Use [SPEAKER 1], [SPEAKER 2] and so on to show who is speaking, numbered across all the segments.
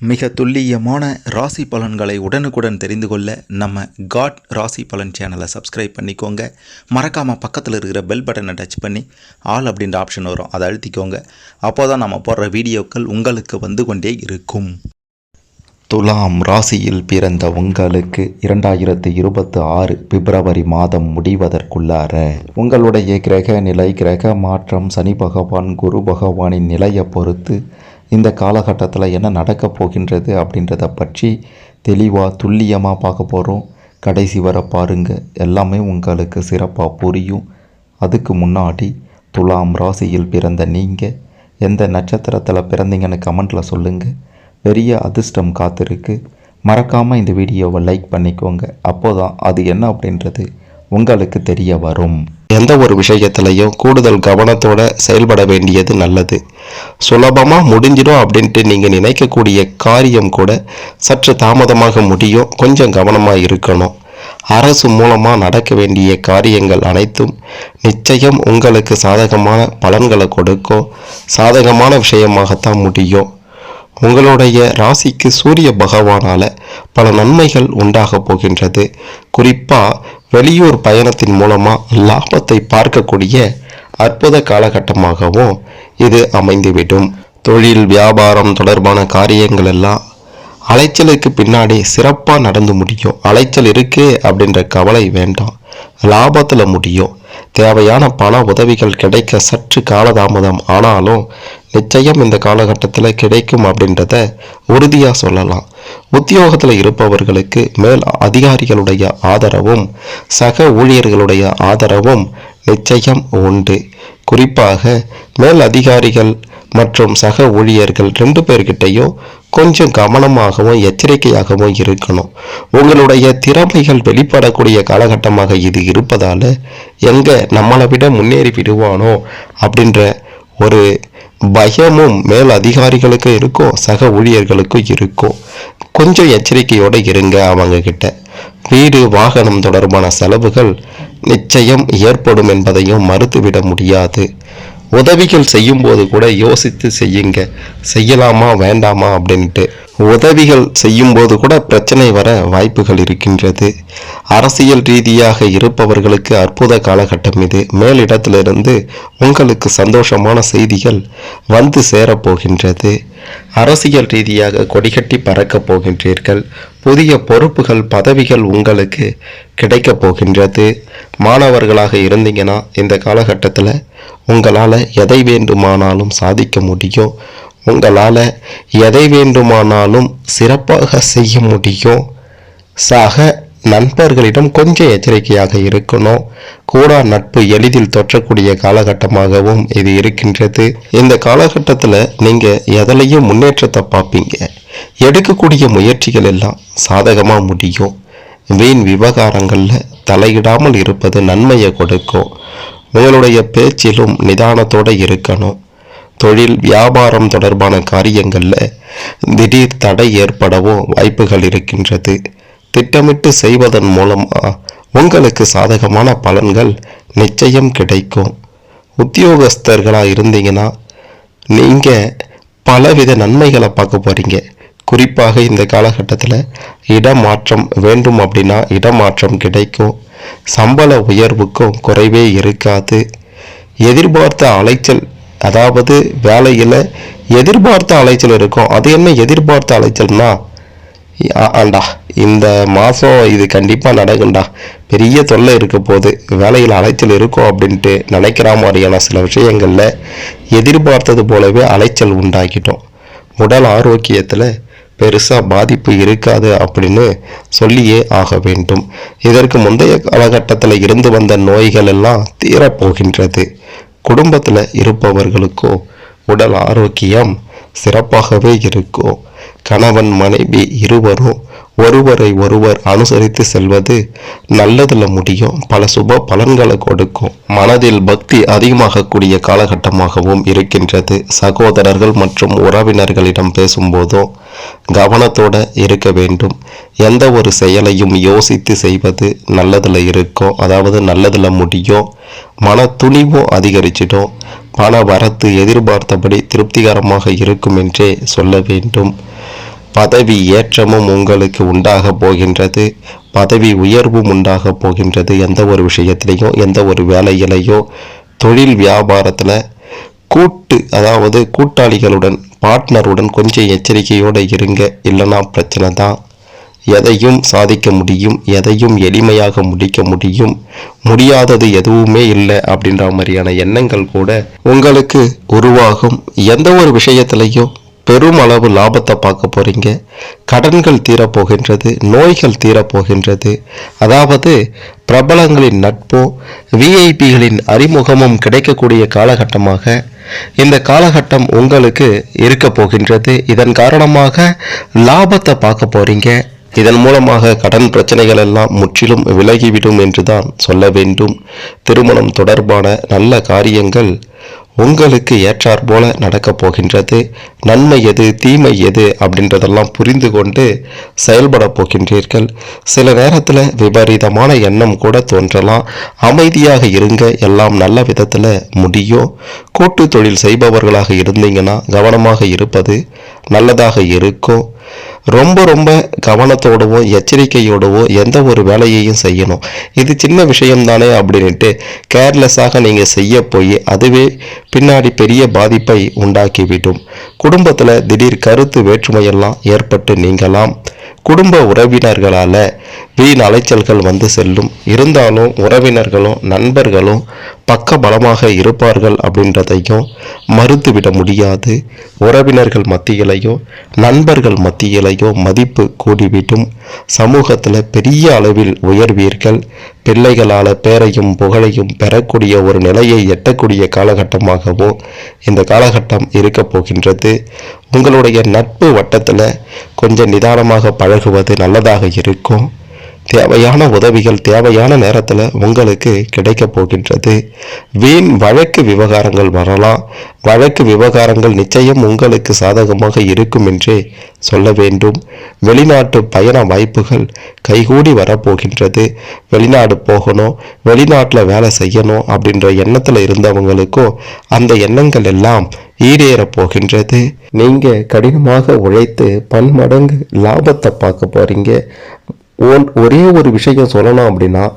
[SPEAKER 1] மிக துல்லியமான ராசி பலன்களை உடனுக்குடன் தெரிந்து கொள்ள நம்ம காட் ராசி பலன் சேனலை சப்ஸ்கிரைப் பண்ணிக்கோங்க. மறக்காமல் பக்கத்தில் இருக்கிற பெல் பட்டனை டச் பண்ணி ஆல் அப்படின்ற ஆப்ஷன் வரும். அதை அழுத்திக்கோங்க. அப்போ தான் நம்ம போடுற வீடியோக்கள் உங்களுக்கு வந்து கொண்டே இருக்கும். துலாம் ராசியில் பிறந்த உங்களுக்கு இரண்டாயிரத்து இருபத்தி ஆறு பிப்ரவரி மாதம் முடிவதற்குள்ளார உங்களுடைய கிரக நிலை கிரக மாற்றம் சனி பகவான் குரு பகவானின் நிலையை பொறுத்து இந்த காலகட்டத்தில் என்ன நடக்கப் போகின்றது அப்படின்றத பற்றி தெளிவாக துல்லியமாக பார்க்க போகிறோம் கடைசி வர பாருங்க. எல்லாமே உங்களுக்கு சிறப்பாக புரியும். அதுக்கு முன்னாடி துலாம் ராசியில் பிறந்த நீங்கள் எந்த நட்சத்திரத்தில் பிறந்தீங்கன்னு கமெண்ட்டில் சொல்லுங்கள் பெரிய அதிர்ஷ்டம் காத்திருக்கு. மறக்காமல் இந்த வீடியோவை லைக் பண்ணிக்கோங்க. அப்போதான் அது என்ன அப்படின்றது உங்களுக்கு தெரிய வரும்.
[SPEAKER 2] எந்த ஒரு விஷயத்திலையும் கூடுதல் கவனத்தோட செயல்பட வேண்டியது நல்லது. சுலபமாக முடிஞ்சிடும் அப்படின்ட்டு நீங்கள் நினைக்கக்கூடிய காரியம் கூட சற்று தாமதமாக முடியும். கொஞ்சம் கவனமாக இருக்கணும். அரசு மூலமாக நடக்க வேண்டிய காரியங்கள் அனைத்தும் நிச்சயம் உங்களுக்கு சாதகமான பலன்களை கொடுக்கும். சாதகமான விஷயமாகத்தான் முடியும். உங்களுடைய ராசிக்கு சூரிய பகவானால் பல நன்மைகள் உண்டாக போகின்றது. குறிப்பாக வெளியூர் பயணத்தின் மூலமாக லாபத்தை பார்க்கக்கூடிய அற்புத காலகட்டமாகவும் இது அமைந்துவிடும். தொழில் வியாபாரம் தொடர்பான காரியங்கள் எல்லாம் அலைச்சலுக்கு பின்னாடி சிறப்பாக நடந்து முடியும். அலைச்சல் இருக்கே அப்படின்ற கவலை வேண்டாம். லாபத்தில் முடியும். தேவையான பல உதவிகள் கிடைக்க சற்று காலதாமதம். ஆனாலும் நிச்சயம் இந்த காலகட்டத்தில் கிடைக்கும் அப்படின்றத உறுதியாக சொல்லலாம். உத்தியோகத்தில் இருப்பவர்களுக்கு மேல் அதிகாரிகளுடைய ஆதரவும் சக ஊழியர்களுடைய ஆதரவும் நிச்சயம் உண்டு. குறிப்பாக மேல் அதிகாரிகள் மற்றும் சக ஊழியர்கள் ரெண்டு பேர்கிட்டையும் கொஞ்சம் கவனமாகவும் எச்சரிக்கையாகவும் இருக்கணும். உங்களுடைய திறமைகள் வெளிப்படக்கூடிய காலகட்டமாக இது இருப்பதால் எங்கே நம்மளை விட முன்னேறி விடுவானோ அப்படின்ற ஒரு பயமும் மேல் அதிகாரிகளுக்கு இருக்கும் சக ஊழியர்களுக்கும் இருக்கும். கொஞ்சம் எச்சரிக்கையோடு இருங்க அவங்கக்கிட்ட வீடு வாகனம் தொடர்பான செலவுகள் நிச்சயம் ஏற்படும் என்பதையும் மறுத்துவிட முடியாது. உதவிகள் செய்யும்போது கூட யோசித்து செய்யுங்க. செய்யலாமா? வேண்டாமா? அப்படின்ட்டு. உதவிகள் செய்யும்போது கூட பிரச்சனை வர வாய்ப்புகள் இருக்கின்றது. அரசியல் ரீதியாக இருப்பவர்களுக்கு அற்புத காலகட்டம் இது. மேலிடத்திலிருந்து உங்களுக்கு சந்தோஷமான செய்திகள் வந்து சேரப்போகின்றது அரசியல் ரீதியாக கொடிகட்டி பறக்கப் போகின்றீர்கள். புதிய பொறுப்புகள் பதவிகள் உங்களுக்கு கிடைக்கப் போகின்றது. மாணவர்களாக இருந்தீங்கன்னா இந்த காலகட்டத்தில் உங்களால் எதை வேண்டுமானாலும் சாதிக்க முடியும். உங்களால் எதை வேண்டுமானாலும் சிறப்பாக செய்ய முடியும் சக நண்பர்களிடம் கொஞ்சம் எச்சரிக்கையாக இருக்கணும். கூடா நட்பு எளிதில் தொற்றக்கூடிய காலகட்டமாகவும் இது இருக்கின்றது. இந்த காலகட்டத்தில் நீங்கள் எதிலையும் முன்னேற்றத்தை பார்ப்பீங்க. எடுக்கக்கூடிய முயற்சிகள் எல்லாம் சாதகமாக முடியும். வீண் விவகாரங்களில் தலையிடாமல் இருப்பது நன்மையை கொடுக்கும். உங்களுடைய பேச்சிலும் நிதானத்தோடு இருக்கணும். தொழில் வியாபாரம் தொடர்பான காரியங்களில் திடீர் தடை ஏற்படவோ வாய்ப்புகள் இருக்கின்றது. திட்டமிட்டு செய்வதன் மூலமாக உங்களுக்கு சாதகமான பலன்கள் நிச்சயம் கிடைக்கும். உத்தியோகஸ்தர்களாக இருந்தீங்கன்னா நீங்கள் பலவித நன்மைகளை பார்க்க போகிறீங்க குறிப்பாக இந்த காலகட்டத்தில் இடமாற்றம் வேண்டும் அப்படின்னா இடமாற்றம் கிடைக்கும். சம்பள உயர்வுக்கும் குறைவே இருக்காது. எதிர்பார்த்த அலைச்சல் அதாவது வேலையில் எதிர்பார்த்த அலைச்சல் இருக்கும். அது என்ன எதிர்பார்த்த அலைச்சல்னா ஆண்டா இந்த மாதம் இது கண்டிப்பாக நடக்கும்டா. பெரிய தொல்லை இருக்க போது வேலையில் அலைச்சல் இருக்கும் அப்படின்ட்டு நினைக்கிற மாதிரியான சில விஷயங்களில் எதிர்பார்த்தது போலவே அலைச்சல் உண்டாக்கிட்டோம். உடல் ஆரோக்கியத்தில் பெருசாக பாதிப்பு இருக்காது அப்படின்னு சொல்லியே ஆக வேண்டும். இதற்கு முந்தைய காலகட்டத்தில் இருந்து வந்த நோய்கள் எல்லாம் தீரப்போகின்றது. குடும்பத்தில் இருப்பவர்களுக்கோ உடல் ஆரோக்கியம் சிறப்பாகவே இருக்கும் கணவன் மனைவி இருவரும் ஒருவரை ஒருவர் அனுசரித்து செல்வது நல்லதில் முடியும். பல சுப பலன்களை கொடுக்கும். மனதில் பக்தி அதிகமாகக்கூடிய காலகட்டமாகவும் இருக்கின்றது. சகோதரர்கள் மற்றும் உறவினர்களிடம் பேசும்போதும் கவனத்தோட இருக்க வேண்டும். எந்த ஒரு செயலையும் யோசித்து செய்வது நல்லதில் இருக்கும். அதாவது நல்லதில் முடியும். மன துணிவும் அதிகரிச்சிடும். பண வரத்து எதிர்பார்த்தபடி திருப்திகரமாக இருக்கும் என்றே சொல்ல வேண்டும். பதவி ஏற்றமும் உங்களுக்கு உண்டாக போகின்றது. பதவி உயர்வும் உண்டாக போகின்றது. எந்த ஒரு விஷயத்திலையும் எந்த ஒரு வேலையிலையோ தொழில் வியாபாரத்தில் கூட்டு அதாவது கூட்டாளிகளுடன் பார்ட்னருடன் கொஞ்சம் எச்சரிக்கையோடு இருங்க. இல்லைன்னா பிரச்சனை தான். எதையும் சாதிக்க முடியும். எதையும் எளிமையாக முடிக்க முடியும். முடியாதது எதுவுமே இல்லை அப்படின்ற மாதிரியான எண்ணங்கள் கூட உங்களுக்கு உருவாகும். எந்த ஒரு விஷயத்திலையும் பெரும் அளவு லாபத்தை பார்க்க போகிறீங்க கடன்கள் தீரப்போகின்றது நோய்கள் தீரப்போகின்றது. அதாவது பிரபலங்களின் நட்பும் விஐபிகளின் அறிமுகமும் கிடைக்கக்கூடிய காலகட்டமாக இந்த காலகட்டம் உங்களுக்கு இருக்க போகின்றது. இதன் காரணமாக லாபத்தை பார்க்க போகிறீங்க இதன் மூலமாக கடன் பிரச்சனைகள் எல்லாம் முற்றிலும் விலகிவிடும் என்றுதான் சொல்ல வேண்டும். திருமணம் தொடர்பான நல்ல காரியங்கள் உங்களுக்கு ஏற்றாற் போல நடக்கப் போகின்றது. நன்மை எது தீமை எது அப்படின்றதெல்லாம் புரிந்து கொண்டு செயல்பட போகின்றீர்கள். சில நேரத்தில் விபரீதமான எண்ணம் கூட தோன்றலாம். அமைதியாக இருங்க எல்லாம் நல்ல விதத்தில் முடியும் கூட்டு தொழில் செய்பவர்களாக இருந்தீங்கன்னா கவனமாக இருப்பது நல்லதாக இருக்கும். ரொம்ப ரொம்ப கவனத்தோடவோ எச்சரிக்கையோடவோ எந்த ஒரு வேலையையும் செய்யணும். இது சின்ன விஷயம் தானே அப்படின்ட்டு கேர்லெஸ்ஸாக நீங்கள் செய்ய போய் அதுவே பின்னாடி பெரிய பாதிப்பை உண்டாக்கிவிடும் குடும்பத்தில் திடீர் கருத்து வேற்றுமையெல்லாம் ஏற்பட்டு நீங்கலாம். குடும்ப உறவினர்களால் வீண் அலைச்சல்கள் வந்து செல்லும். இருந்தாலும் உறவினர்களும் நண்பர்களும் பக்க பலமாக இருப்பார்கள் அப்படின்றதையும் மறுத்துவிட முடியாது. உறவினர்கள் மத்தியிலையும் நண்பர்கள் மத்தியிலையும் மதிப்பு கூடிவிடும் சமூகத்தில் பெரிய அளவில் உயர்வீர்கள். பிள்ளைகளால் பேரையும் புகழையும் பெறக்கூடிய ஒரு நிலையை எட்டக்கூடிய காலகட்டமாகவும் இந்த காலகட்டம் இருக்க போகின்றது. உங்களுடைய நட்பு வட்டத்தில் கொஞ்சம் நிதானமாக பழகுவது நல்லதாக இருக்கும். தேவையான உதவிகள் தேவையான நேரத்தில் உங்களுக்கு கிடைக்க போகின்றது. வீண் வழக்கு விவகாரங்கள் வரலாம். வழக்கு விவகாரங்கள் நிச்சயம் உங்களுக்கு சாதகமாக இருக்கும் என்றே சொல்ல வேண்டும். வெளிநாட்டு பயண வாய்ப்புகள் கைகூடி வரப்போகின்றது. வெளிநாடு போகணும் வெளிநாட்டில் வேலை செய்யணும் அப்படின்ற எண்ணத்தில் இருந்தவங்களுக்கும் அந்த எண்ணங்கள் எல்லாம் ஈடேறப் போகின்றது. நீங்கள் கடினமாக உழைத்து பன்மடங்கு லாபத்தை பார்க்க போகிறீங்க ஒன்- ஒரே ஒரு விஷயம் சொல்லணும் அப்படின்னா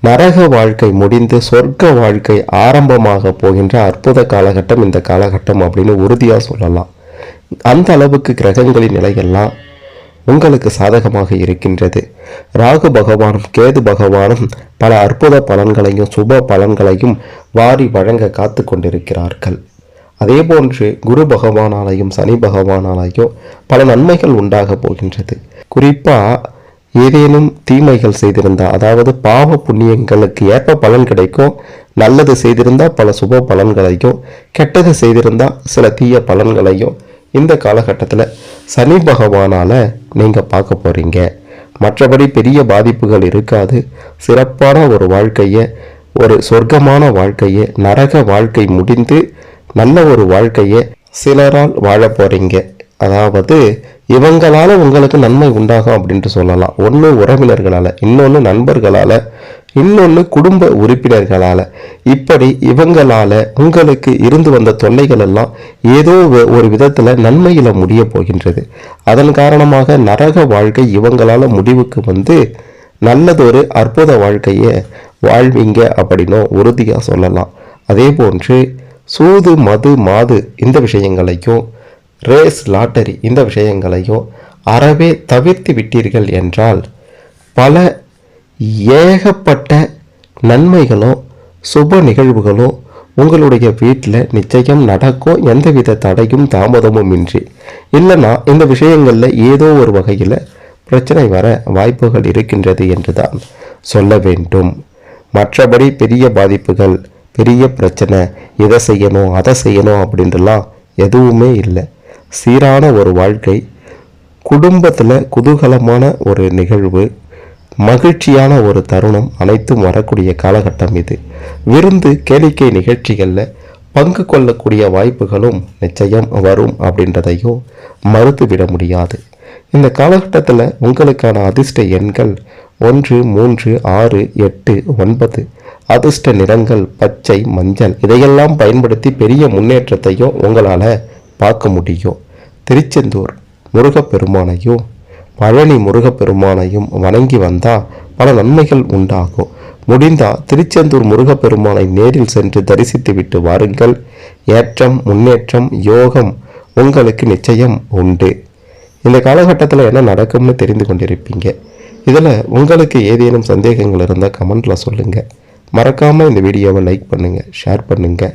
[SPEAKER 2] நரக வாழ்க்கை முடிந்து சொர்க்க வாழ்க்கை ஆரம்பமாக போகின்ற அற்புத காலகட்டம் இந்த காலகட்டம் அப்படின்னு உறுதியாக சொல்லலாம். அந்த அளவுக்கு கிரகங்களின் நிலையெல்லாம் உங்களுக்கு சாதகமாக இருக்கின்றது. ராகு பகவானும் கேது பகவானும் பல அற்புத பலன்களையும் சுப பலன்களையும் வாரி வழங்க காத்து கொண்டிருக்கிறார்கள். அதே போன்று குரு பகவானாலையும் சனி பகவானாலையும் பல நன்மைகள் உண்டாக போகின்றது. குறிப்பாக ஏதேனும் தீமைகள் செய்திருந்தா அதாவது பாவ புண்ணியங்களுக்கு ஏற்ப பலன் கிடைக்கும் நல்லது செய்திருந்தா பல சுப பலன்களையும் கெட்டது செய்திருந்தா சில தீய பலன்களையும் இந்த காலகட்டத்தில் சனி பகவானால் நீங்கள் பார்க்க போகிறீங்க மற்றபடி பெரிய பாதிப்புகள் இருக்காது. சிறப்பான ஒரு வாழ்க்கையை ஒரு சொர்க்கமான வாழ்க்கையை நரக வாழ்க்கை முடிந்து நல்ல ஒரு வாழ்க்கையை சிலரால் வாழ போகிறீங்க அதாவது இவங்களால் உங்களுக்கு நன்மை உண்டாகும் அப்படின்ட்டு சொல்லலாம். ஒன்று உறவினர்களால் இன்னொன்று நண்பர்களால் இன்னொன்று குடும்ப உறுப்பினர்களால். இப்படி இவங்களால உங்களுக்கு இருந்து வந்த தொல்லைகள் எல்லாம் ஏதோ ஒரு விதத்தில் நன்மையில் முடிய போகின்றது. அதன் காரணமாக நரக வாழ்க்கை இவங்களால் முடிவுக்கு வந்து நல்லதொரு அற்புத வாழ்க்கையை வாழ்வீங்க அப்படின்னும் உறுதியாக சொல்லலாம். அதே போன்று சூது மது மாது இந்த விஷயங்களையும் ரேஸ் லாட்டரி இந்த விஷயங்களையும் அறவே தவிர்த்து விட்டீர்கள் என்றால் பல ஏகப்பட்ட நன்மைகளும் சுப நிகழ்வுகளும் உங்களுடைய வீட்டில் நிச்சயம் நடக்கும் எந்தவித தடையும் தாமதமும் இன்றி. இல்லைன்னா இந்த விஷயங்களில் ஏதோ ஒரு வகையில் பிரச்சனை வர வாய்ப்புகள் இருக்கின்றது என்று தான் சொல்ல வேண்டும். மற்றபடி பெரிய பாதிப்புகள் பெரிய பிரச்சனை இதை செய்யணும் அதை செய்யணும் அப்படின்றலாம் எதுவுமே இல்லை. சீரான ஒரு வாழ்க்கை குடும்பத்தில் குதூகலமான ஒரு நிகழ்வு மகிழ்ச்சியான ஒரு தருணம் அனைத்தும் வரக்கூடிய காலகட்டம் இது. விருந்து கேளிக்கை நிகழ்ச்சிகளில் பங்கு கொள்ளக்கூடிய வாய்ப்புகளும் நிச்சயம் வரும் அப்படின்றதையும் மறுத்துவிட முடியாது. இந்த காலகட்டத்தில் உங்களுக்கான அதிர்ஷ்ட எண்கள் ஒன்று மூன்று ஆறு எட்டு ஒன்பது அதிர்ஷ்ட நிறங்கள் பச்சை மஞ்சள் இதையெல்லாம் பயன்படுத்தி பெரிய முன்னேற்றத்தையும் உங்களால் பார்க்க முடியும். திருச்செந்தூர் முருகப்பெருமானையும் பழனி முருகப்பெருமானையும் வணங்கி வந்தால் பல நன்மைகள் உண்டாகும். முடிந்தால் திருச்செந்தூர் முருகப்பெருமானை நேரில் சென்று தரிசித்து விட்டு வாருங்கள். ஏற்றம் முன்னேற்றம் யோகம் உங்களுக்கு நிச்சயம் உண்டு. இந்த காலகட்டத்தில் என்ன நடக்கும்னு தெரிந்து கொண்டிருப்பீங்க. இதில் உங்களுக்கு ஏதேனும் சந்தேகங்கள் இருந்தால் கமெண்ட்டில் சொல்லுங்கள் மறக்காமல் இந்த வீடியோவை லைக் பண்ணுங்கள் ஷேர் பண்ணுங்கள்